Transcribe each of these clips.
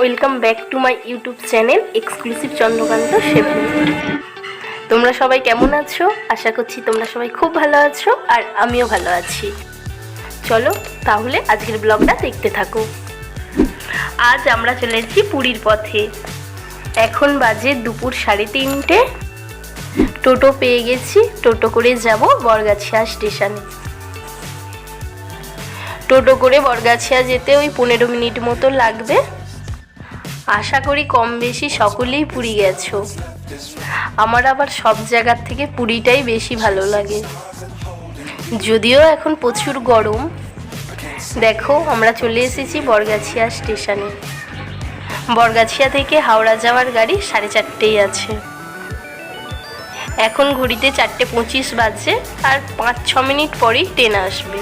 Welcome back to my YouTube channel exclusive Chandrakant Shefu তোমরা সবাই কেমন আছো? আশা করছি তোমরা সবাই খুব ভালো আছো আর আমিও ভালো আছি। চলো তাহলে আজকের ব্লগটা দেখতে থাকো। আজ আমরা চলে এসেছি পুরীর পথে। এখন বাজে দুপুর সাড়ে তিনটে। টোটো পেয়ে গেছি, টোটো করে যাব বরগাছিয়া স্টেশনে। টোটো করে বরগাছিয়া যেতে ওই পনেরো মিনিট মতো লাগবে। আশা করি কম বেশি সকলেই পুরী গেছো। আমার আবার সব জায়গার থেকে পুরীটাই বেশি ভালো লাগে। যদিও এখন প্রচুর গরম। দেখো, আমরা চলে এসেছি বরগাছিয়া স্টেশনে। বরগাছিয়া থেকে হাওড়া যাওয়ার গাড়ি সাড়ে চারটেই আছে। এখন ঘড়িতে চারটে পঁচিশ বাজছে আর পাঁচ ছ মিনিট পরেই ট্রেন আসবে।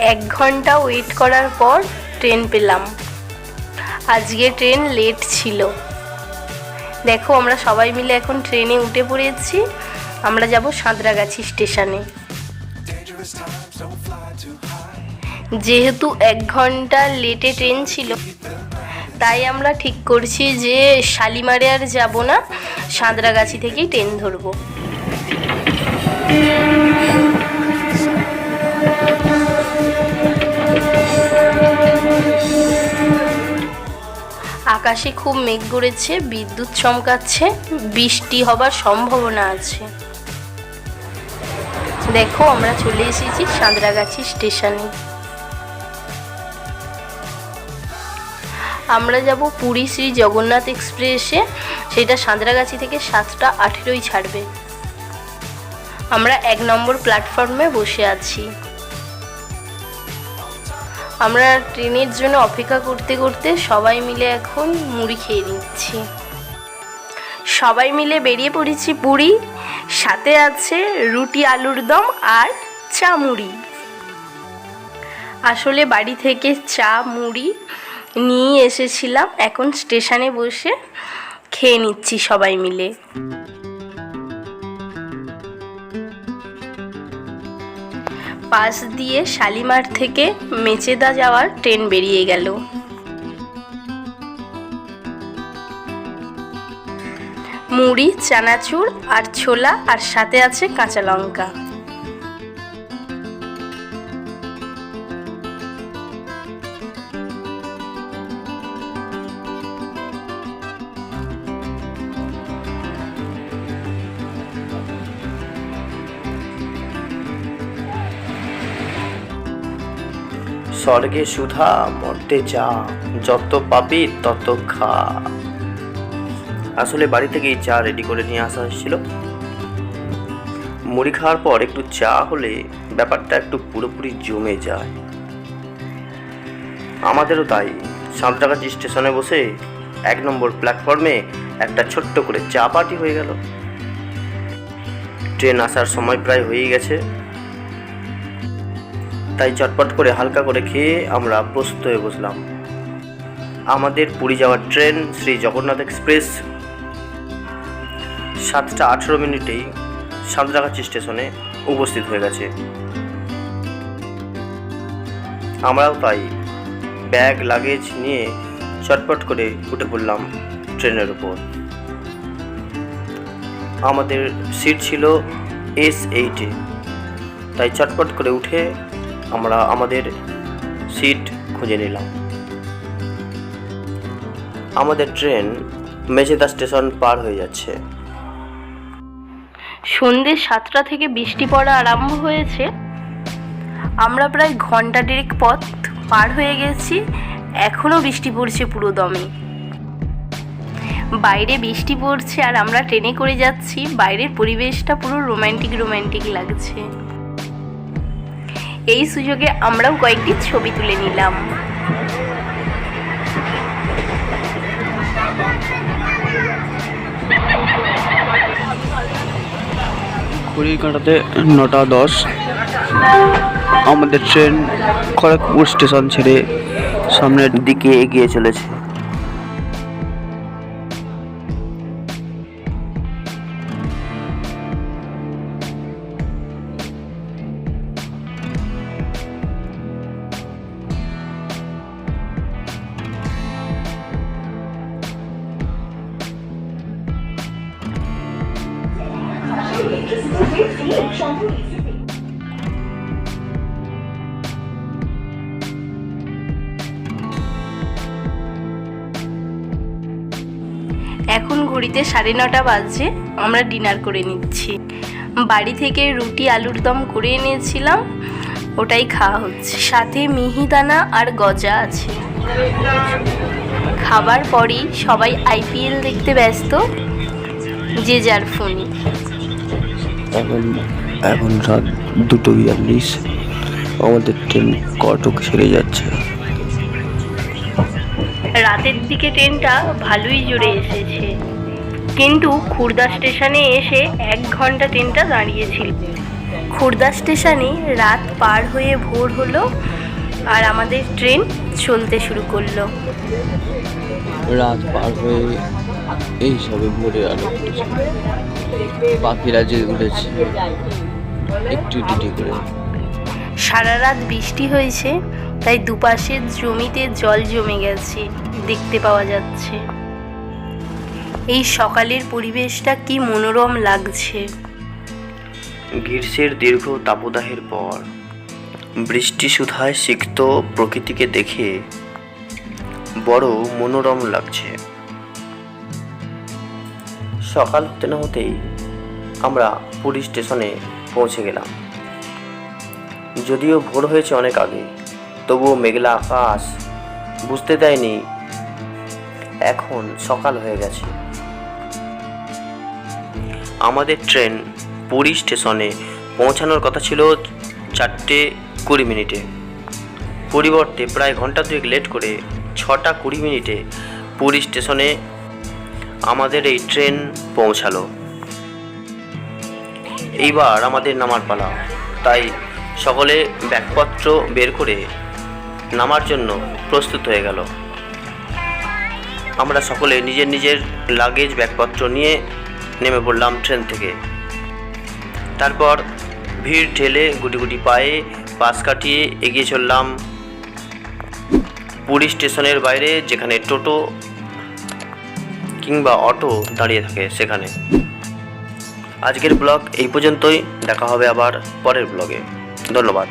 এক ঘণ্টা ওয়েট করার পর ট্রেন পেলাম। আজকে ট্রেন লেট ছিল। দেখো, আমরা সবাই মিলে এখন ট্রেনে উঠে পড়েছি। আমরা যাব সাঁতরাগাছি স্টেশনে যেহেতু এক ঘণ্টা লেটে ট্রেন ছিল, তাই আমরা ঠিক করছি যে শালিমারে আর যাব না, সাঁতরাগাছি থেকেই ট্রেন ধরবো। আকাশে খুব মেঘ গড়েছে বিদ্যুৎ চমকাচ্ছে, বৃষ্টি হবার সম্ভাবনা আছে। দেখো, আমরা চলে এসেছি সাঁতরাগাছি স্টেশনে। আমরা যাব পুরী শ্রী জগন্নাথ এক্সপ্রেসে, সেটা সাঁতরাগাছি থেকে সাতটা আঠেরোই ছাড়বে। আমরা এক নম্বর প্ল্যাটফর্মে বসে আছি। আমরা ট্রেনের জন্য অপেক্ষা করতে করতে সবাই মিলে এখন মুড়ি খেয়ে নিচ্ছি। সবাই মিলে বেরিয়ে পড়েছি পুরী, সাথে আছে রুটি, আলুর দম আর চা মুড়ি। আসলে বাড়ি থেকে চা, মুড়ি নিয়ে এসেছিলাম, এখন স্টেশনে বসে খেয়ে নিচ্ছি সবাই মিলে। পাশ দিয়ে শালিমার থেকে মেচেদা যাওয়ার ট্রেন বেরিয়ে গেল। মুড়ি, চানাচুর আর ছোলা আর সাথে আছে কাঁচা লঙ্কা। স্বর্গে সুধা মর্তে যা, যত পাবি তত খা। আসলে বাড়ি থেকেই চা রেডি করে নিয়ে আসা হয়েছিল। মুড়ি খাওয়ার পর একটু চা হলে ব্যাপারটা একটু পুরোপুরি জমে যায়। আমাদেরও তাই। সাঁতরাগাছি স্টেশনে বসে এক নম্বর প্ল্যাটফর্মে একটা ছোট্ট করে চা পার্টি হয়ে গেল। ট্রেন আসার সময় প্রায় হয়েই গেছে। তাই চটপট করে হালকা করে খেয়ে আমরা প্রস্তুত হয়ে বসলাম। আমাদের পুরী যাওয়ার ট্রেন শ্রী জগন্নাথ এক্সপ্রেস। সাতটা আঠেরো মিনিটেই সাঁতরাগাছি স্টেশনে উপস্থিত হয়ে গেছে। আমরাও তাই ব্যাগ, লাগেজ নিয়ে চটপট করে উঠে পড়লাম ট্রেনের উপর। আমাদের সিট ছিল এস এইটে তাই চটপট করে উঠে আমরা আমাদের সিট খুঁজে নিলাম। আমাদের ট্রেন মেচেদা স্টেশন পার হয়ে যাচ্ছে। সন্ধ্যে সাতটা থেকে বৃষ্টি পড়া আরম্ভ হয়েছে। আমরা প্রায় ঘণ্টা দেড়েক পথ পার হয়ে গেছি। এখনও বৃষ্টি পড়ছে পুরো দমে। বাইরে বৃষ্টি পড়ছে আর আমরা ট্রেনে করে যাচ্ছি। বাইরের পরিবেশটা পুরো রোম্যান্টিক রোম্যান্টিক লাগছে। এই সুযোগে আমরাও কয়েকটি ছবি তুলে নিলাম। কুড়ি ঘন্টাতে নটা দশ। আমাদের ট্রেন খড়গপুর স্টেশন ছেড়ে সামনের দিকে এগিয়ে চলেছে। এখন ঘড়িতে সাড়ে নটা বাজছে, আমরা ডিনার করে নিচ্ছি। বাড়ি থেকে রুটি আলুর দম করে এনেছিলাম, ওটাই খাওয়া হচ্ছে। সাথে মিহিদানা আর গজা আছে। খাবার পরই সবাই আইপিএল দেখতে ব্যস্ত, যে যার ফোনে। এখন এখন রাত দুটো বিয়াল্লিশ আমাদের ট্রেন কটক ছেড়ে যাচ্ছে। রাতের দিকে ট্রেনটা ভালোই জুড়ে এসেছে। কিন্তু খুর্দা স্টেশনে এসে এক ঘণ্টা ট্রেনটা দাঁড়িয়েছিল। খুর্দা স্টেশনে রাত পার হয়ে ভোর হলো আর আমাদের ট্রেন চলতে শুরু করল। রাত পার হয়ে এই সবে ভোরে আলো পাখিরা যে উঠেছে একটু দুটি করে। সারা রাত বৃষ্টি হয়েছে তাই দুপাশের জমিতে জল জমে গেছে দেখতে পাওয়া যাচ্ছে। এই সকালের পরিবেশটা কি মনোরম লাগছে। গ্রীষ্মের দীর্ঘ তাপদাহের পর বৃষ্টি সুধায় সিক্ত প্রকৃতিকে দেখে বড় মনোরম লাগছে। সকাল হতে না হতেই আমরা পুরী স্টেশনে পৌঁছে গেলাম। যদিও ভোর হয়েছে অনেক আগে, তবুও মেঘলা আকাশ বুঝতে দেয়নি এখন সকাল হয়ে গেছে। আমাদের ট্রেন পুরী স্টেশনে পৌঁছানোর কথা ছিল চারটে কুড়ি মিনিটে। পরিবর্তে প্রায় ঘণ্টা দুয়েক লেট করে ছটা কুড়ি মিনিটে পুরী স্টেশনে আমাদের এই ট্রেন পৌঁছালো। এইবার আমাদের নামার পালা। তাই সকলে ব্যাগপত্র বের করে নামার জন্য প্রস্তুত হয়ে গেল। আমরা সকলে নিজের নিজের লাগেজ ব্যাগপত্র নিয়ে নেমে পড়লাম ট্রেন থেকে। তারপর ভিড় ঠেলে গুটি গুটি পায়ে পাশ কাটিয়ে এগিয়ে চললাম পুরী স্টেশনের বাইরে, যেখানে টোটো কিংবা অটো দাঁড়িয়ে থাকে সেখানে। আজকের ব্লগ এই পর্যন্তই। দেখা হবে আবার পরের ব্লগে। ধন্যবাদ।